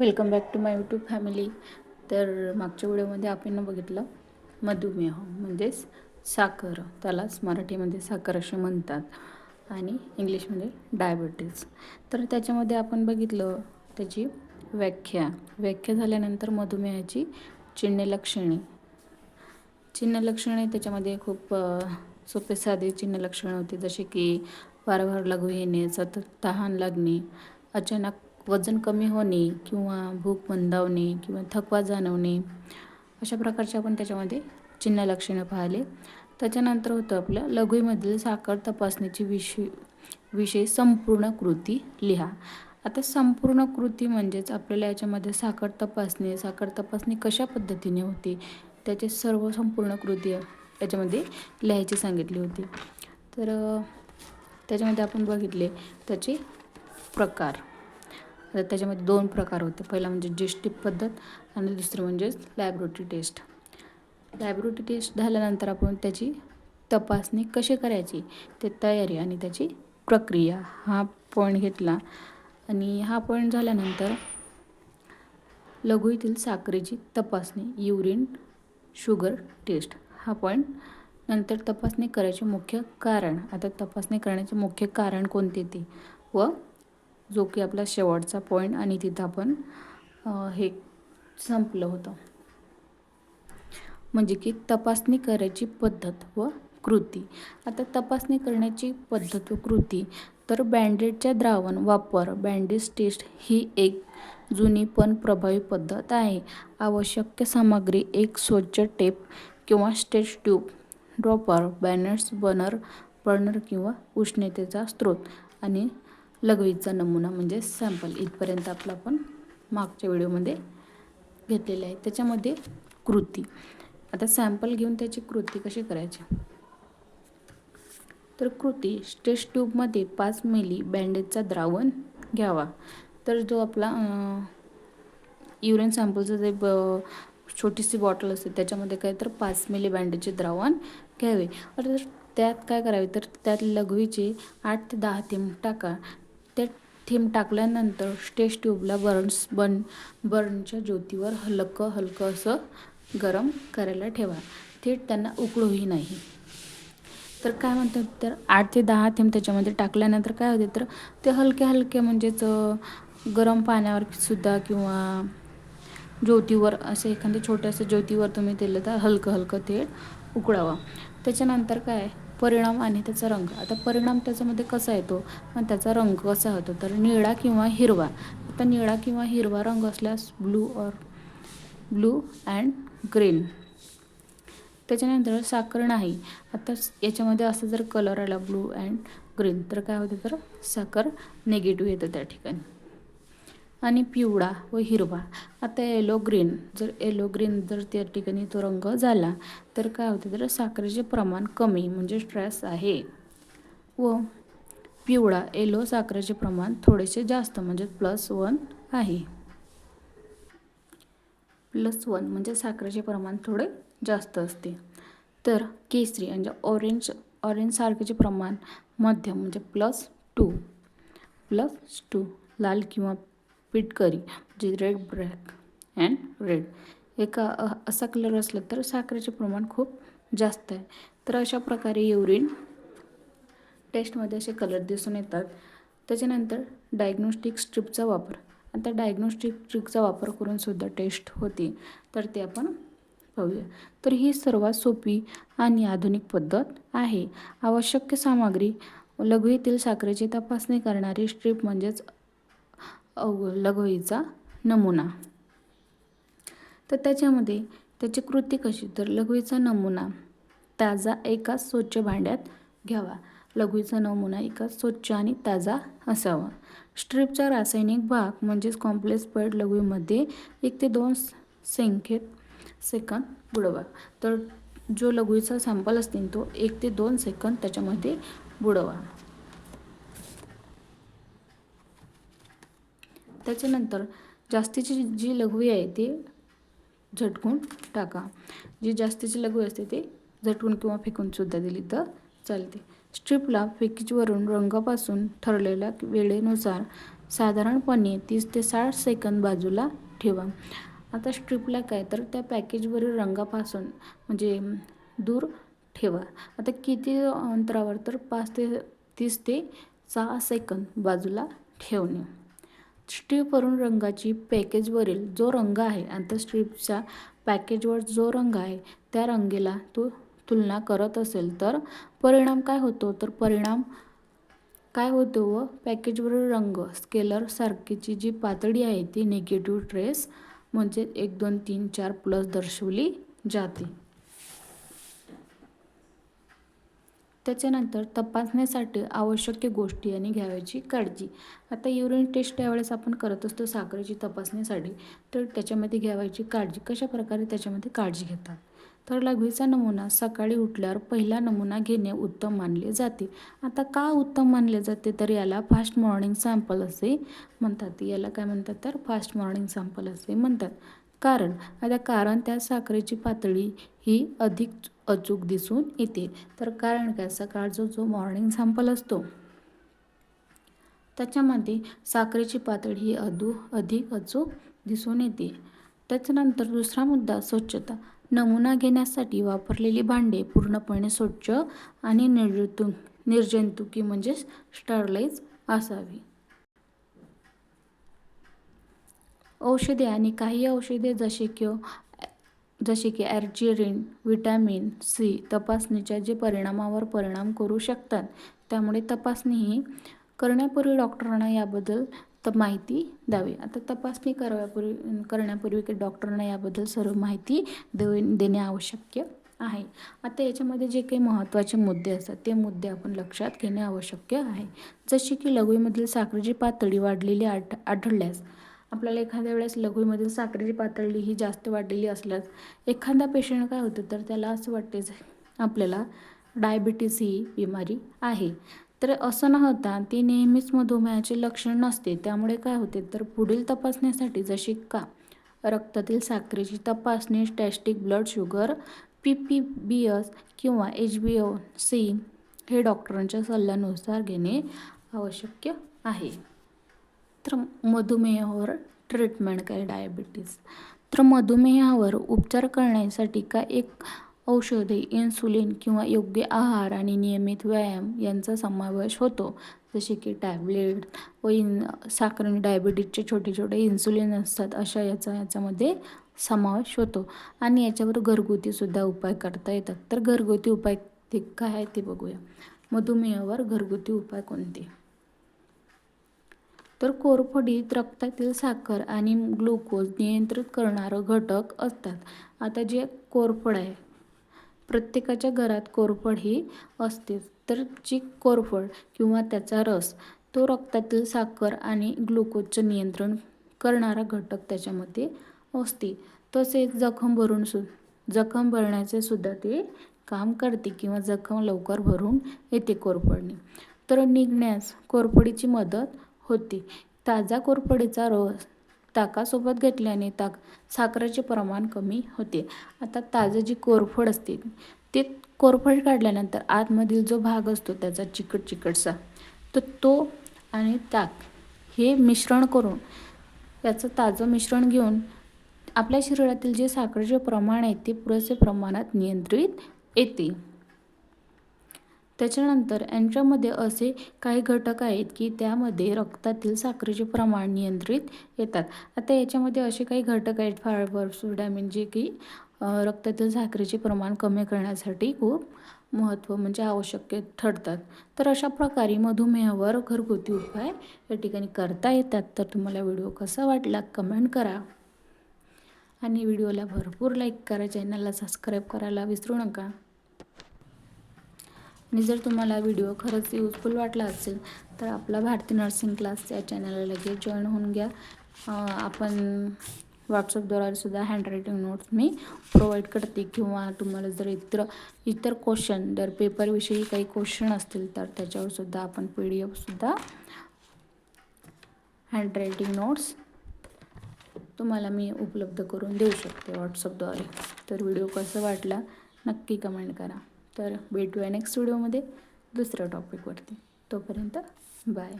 Welcome back to my YouTube family तर मागच्या व्हिडिओमध्ये आपण बघितलं मधुमेह म्हणजेच साखर त्यालाच मराठीमध्ये साखर असे म्हणतात आणि इंग्लिशमध्ये डायबिटीज तर त्याच्यामध्ये आपण बघितलं त्याची व्याख्या. व्याख्या झाल्यानंतर मधुमेहाची चिन्ह लक्षणे. चिन्ह लक्षणे त्याच्यामध्ये खूप सोपे साधे चिन्ह लक्षणे होती. जसे की वारंवार लघु येणे सतत तहान लागणे अचानक वजन कमी होणे किंवा भूक मंदावणे किंवा थकवा जाणवणे अशा प्रकारचे आपण त्याच्यामध्ये चिन्ह लक्षणं पाहिले. त्याच्यानंतर होतं आपलं लघवीमधील साखर तपासणीची विषय विषय संपूर्ण कृती लिहा. आता संपूर्ण कृती म्हणजेच आपल्याला याच्यामध्ये साखर तपासणी साखर तपासणी कशा पद्धतीने होते त्याचे सर्व संपूर्ण कृती याच्यामध्ये लिहायची सांगितली होती. तर त्याच्यामध्ये आपण बघितले त्याचे प्रकार. आता त्याच्यामध्ये दोन प्रकार होते. पहिला म्हणजे जेस्टिप पद्धत आणि दुसरं म्हणजेच लॅबोरेटरी टेस्ट लॅबोरेटरी टेस्ट झाल्यानंतर आपण त्याची तपासणी कशी करायची? ते तयारी आणि त्याची प्रक्रिया. हा पॉईंट घेतला. आणि हा पॉईंट झाल्यानंतर लघुईतील साखरेची तपासणी युरिन शुगर टेस्ट हा पॉईंट नंतर तपासणी करायचे मुख्य कारण. आता तपासणी करण्याचे मुख्य कारण कोणते ते? व जो की आपला शेवटचा पॉईंट आणि तिथं आपण हे संपलं होतं. म्हणजे की तपासणी करायची पद्धत व कृती. आता तपासणी करण्याची पद्धत व कृती तर बँडेजच्या द्रावण वापर बँडेज टेस्ट ही एक जुनी पण प्रभावी पद्धत आहे. आवश्यक सामग्री एक स्वच्छ टेप किंवा stage tube dropper burners burner burner किंवा उष्णतेचा स्रोत आणि लघवीचा नमुना म्हणजे सॅम्पल इथपर्यंत आपला आपण मागच्या व्हिडिओमध्ये घेतलेला आहे. त्याच्यामध्ये कृती. आता सॅम्पल घेऊन त्याची कृती कशी करायची? तर कृती स्टेज ट्यूबमध्ये पाच मिली बँडेजचा द्रावण घ्यावा. तर जो आपला युरिन सॅम्पलचं जे ब छोटीशी बॉटल असते त्याच्यामध्ये काय तर पाच मिली बँडेजचे द्रावण घ्यावे. तर त्यात काय करावे? तर त्यात लघवीचे आठ ते दहा थेंब टाका. ते थेंब टाकल्यानंतर स्टेज ट्यूबला बर्न्स बर्न बर्नच्या ज्योतीवर हलकं हलकं असं गरम करायला ठेवा. थेट त्यांना उकळूही नाही. तर काय म्हणतात तर आठ ते दहा थेंब त्याच्यामध्ये टाकल्यानंतर काय होते तर ते हलके हलके म्हणजेच गरम पाण्यावर सुद्धा किंवा ज्योतीवर असं एखाद्या छोट्याशा ज्योतीवर तुम्ही दिलं तर हलकं हलकं ते उकळावं. त्याच्यानंतर काय? परिणाम आणि त्याचा रंग. आता परिणाम त्याच्यामध्ये कसा येतो? आणि त्याचा रंग कसा होतो? तर निळा किंवा हिरवा. आता निळा किंवा हिरवा रंग असल्यास ब्लू और ब्लू अँड ग्रीन त्याच्यानंतर साखर नाही. आता याच्यामध्ये असं जर कलर आला ब्लू अँड ग्रीन तर काय होतं? तर साखर निगेटिव्ह येतं त्या ठिकाणी. आणि पिवळा व हिरवा. आता येलो ग्रीन जर येलो ग्रीन जर त्या ठिकाणी तो रंग झाला तर काय होते? तर साखरेचे प्रमाण कमी म्हणजे स्ट्रेस आहे. व पिवळा येलो साखरेचे प्रमाण थोडेसे जास्त म्हणजे प्लस वन आहे. प्लस वन म्हणजे साखरेचे प्रमाण थोडे जास्त असते. तर केसरी म्हणजे ऑरेंज ऑरेंज सारखेचे प्रमाण मध्यम म्हणजे प्लस टू प्लस टू लाल किंवा पिटकरी म्हणजे रेड ब्लॅक अँड रेड एका असा कलर असला तर साखरेचे प्रमाण खूप जास्त आहे. तर अशा प्रकारे युरिन टेस्टमध्ये असे कलर दिसून येतात. त्याच्यानंतर डायग्नोस्टिक स्ट्रिपचा वापर. आता डायग्नोस्टिक स्ट्रिपचा वापर करून सुद्धा टेस्ट होते. तर ते आपण पाहूया. तर ही सर्वात सोपी आणि आधुनिक पद्धत आहे. आवश्यक सामग्री लघवीतील साखरेची तपासणी करणारी स्ट्रीप म्हणजेच अव- लघवीचा नमुना. तर त्याच्यामध्ये त्याची कृती कशी? तर लघवीचा नमुना ताजा एका स्वच्छ भांड्यात घ्यावा. लघवीचा नमुना एका स्वच्छ आणि ताजा असावा. स्ट्रीपचा रासायनिक भाग म्हणजेच कॉम्प्लेक्स पेड लघवीमध्ये एक ते दोन संख्येत सेकंद बुडवा. तर जो लघवीचा सॅम्पल असतील तो एक ते दोन सेकंद त्याच्यामध्ये बुडवा. त्याच्यानंतर जास्तीची जी- लघवी आहे ती झटकून टाका. जी जास्तीची लघवी असते ते झटकून किंवा फेकूनसुद्धा दिली तर चालते. स्ट्रिपला फेकीजवरून रंगापासून ठरलेल्या वेळेनुसार साधारणपणे तीस ते साठ सेकंद बाजूला ठेवा. आता स्ट्रिपला काय? तर त्या पॅकेजवरील रंगापासून म्हणजे दूर ठेवा. आता किती अंतरावर? तर पाच ते तीस ते सहा सेकंद बाजूला ठेवणे. स्ट्रीपवरून रंगाची पॅकेजवरील जो रंग आहे आणि त्या स्ट्रीपच्या पॅकेजवर जो रंग आहे त्या रंगीला तो तुलना करत असेल तर परिणाम काय होतो? तर परिणाम काय होतो व पॅकेजवरील रंग स्केलरसारखीची जी पातळी आहे ती निगेटिव्ह ट्रेस म्हणजे एक दोन तीन चार प्लस दर्शवली जाते. त्याच्यानंतर तपासण्यासाठी आवश्यक गोष्टी आणि घ्यावयाची काळजी. आता युरिन टेस्ट त्यावेळेस आपण करत असतो साखरेची तपासणीसाठी. तर त्याच्यामध्ये घ्यावायची काळजी कशा प्रकारे त्याच्यामध्ये काळजी घेतात? तर लघवीचा नमुना सकाळी उठल्यावर पहिला नमुना घेणे उत्तम मानले जाते. आता का उत्तम मानले जाते? तर याला फास्ट मॉर्निंग सॅम्पल असे म्हणतात. याला काय म्हणतात? तर फास्ट मॉर्निंग सॅम्पल असे म्हणतात. कारण आता कारण त्या साखरेची पातळी ही अधिक अचूक दिसून येते तर कारण काय? सकाळचा जो मॉर्निंग सॅम्पल असतो त्याच्यामध्ये साखरेची पातळी ही अधू अधिक अचूक दिसून येते. त्याच्यानंतर दुसरा मुद्दा स्वच्छता. नमुना घेण्यासाठी वापरलेली भांडे पूर्णपणे स्वच्छ आणि निर्जंतु निर्जंतुकी म्हणजेच स्टरलाइज असावी. औषधे आणि काही औषधे जसे की जसे की ॲर्जेरिन व्हिटॅमिन सी तपासणीच्या जे परिणामावर परिणाम करू शकतात त्यामुळे तपासणी ही करण्यापूर्वी डॉक्टरांना याबद्दल तर माहिती द्यावी. आता तपासणी कराव्यापूर्वी करण्यापूर्वी की डॉक्टरांना याबद्दल सर्व माहिती देऊ देणे आवश्यक आहे. आता याच्यामध्ये जे काही महत्त्वाचे मुद्दे असतात ते मुद्दे आपण लक्षात घेणे आवश्यक आहे. जसे की लघवीमधील साखरेची पातळी वाढलेली आढ आढळल्यास आपल्याला एखाद्या वेळेस लघवीमधील साखरेची पातळी ही जास्त वाढलेली असल्यास एखादा पेशंट काय होतं? तर त्याला असं वाटते आपल्याला डायबिटीस ही बिमारी आहे. तर असं न होता ती नेहमीच मधुमेहाचे लक्षण नसते. त्यामुळे काय होते? तर पुढील तपासण्यासाठी जशी का रक्तातील साखरेची तपासणी स्टॅस्टिक blood sugar P P B S किंवा एच बी ओ सी हे डॉक्टरांच्या सल्ल्यानुसार घेणे आवश्यक आहे. तर मधुमेहावर ट्रीटमेंट काय डायबिटीस तर मधुमेहावर उपचार करण्यासाठी का एक औषधे इन्सुलिन किंवा योग्य आहार आणि नियमित व्यायाम यांचा समावेश होतो? जसे की टॅबलेट व इन साखर डायबिटीजचे छोटे छोटे इन्सुलिन असतात अशा याचा याच्यामध्ये समावेश होतो. आणि याच्यावर घरगुतीसुद्धा उपाय करता येतात. तर घरगुती उपाय ते काय आहे ते बघूया. मधुमेहावर घरगुती उपाय कोणते? तर कोरफडीत रक्तातील साखर आणि ग्लुकोज नियंत्रित करणारं घटक असतात. आता जे कोरफड आहे प्रत्येकाच्या घरात कोरफड ही असतेच. तर जी कोरफड किंवा त्याचा रस तो रक्तातील साखर आणि ग्लुकोजचं नियंत्रण करणारा घटक त्याच्यामध्ये असते. तसेच जखम भरून सु जखम भरण्याचे सुद्धा ते काम करते किंवा जखम लवकर भरून येते कोरफडने. तर निघण्यास कोरफडीची मदत होते. ताजा कोरफडीचा रस ताकासोबत घेतल्याने ताक साखरेचे प्रमाण कमी होते. आता ताजं जी कोरफड असते ते कोरफड काढल्यानंतर आतमधील जो भाग असतो त्याचा चिकट चिकटसा तर तो आणि ताक हे मिश्रण करून याचं ताजं मिश्रण घेऊन आपल्या शरीरातील जे साखरेचे प्रमाण आहे ते पुरेसे प्रमाणात नियंत्रित येते. त्याच्यानंतर यांच्यामध्ये असे काही घटक आहेत की त्यामध्ये रक्तातील साखरेचे प्रमाण नियंत्रित येतात. आता याच्यामध्ये असे काही घटक आहेत फायबर्स व्हिटॅमिन जे की रक्तातील साखरेचे प्रमाण कमी करण्यासाठी खूप महत्त्व म्हणजे आवश्यक ठरतात. तर अशा प्रकारे मधुमेहावर घरगुती उपाय या ठिकाणी करता येतात. तर तुम्हाला व्हिडिओ कसा वाटला कमेंट करा. आणि व्हिडिओला भरपूर लाईक करा. चॅनलला सबस्क्राईब करायला विसरू नका. आणि जर तुम्हाला व्हिडिओ खरंच यूजफुल वाटला असेल तर आपला भारती नर्सिंग क्लास या चॅनलला लगेच जॉईन होऊन घ्या. आपण व्हॉट्सअपद्वारे सुद्धा हँडरायटिंग नोट्स मी प्रोव्हाइड करते. किंवा तुम्हाला जर इतर इतर क्वेश्चन जर पेपरविषयी काही क्वेश्चन असतील तर त्याच्यावरसुद्धा आपण पी डी एफसुद्धा हँडरायटिंग नोट्स तुम्हाला मी उपलब्ध करून देऊ शकते व्हॉट्सअपद्वारे तर व्हिडिओ कसं वाटला नक्की कमेंट करा. तर भेटूया नेक्स्ट व्हिडिओमध्ये दुसऱ्या टॉपिकवरती तोपर्यंत बाय